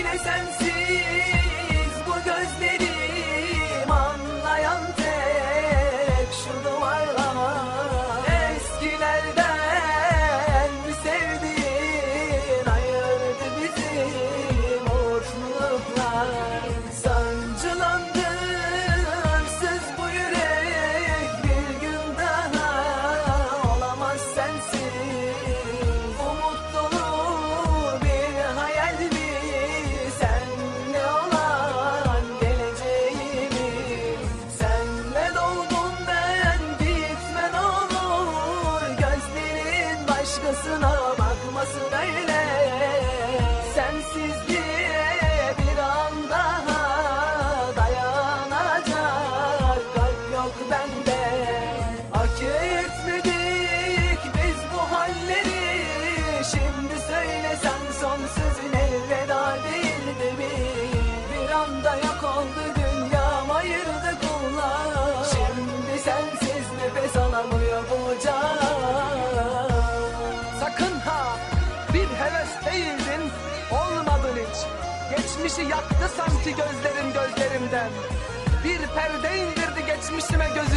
yine sensin. başkasına bakmasın öyle. Bir heves değildin, olmadın hiç. Geçmişi yaktı sanki gözlerin gözlerimden. Bir perde indirdi geçmişime göz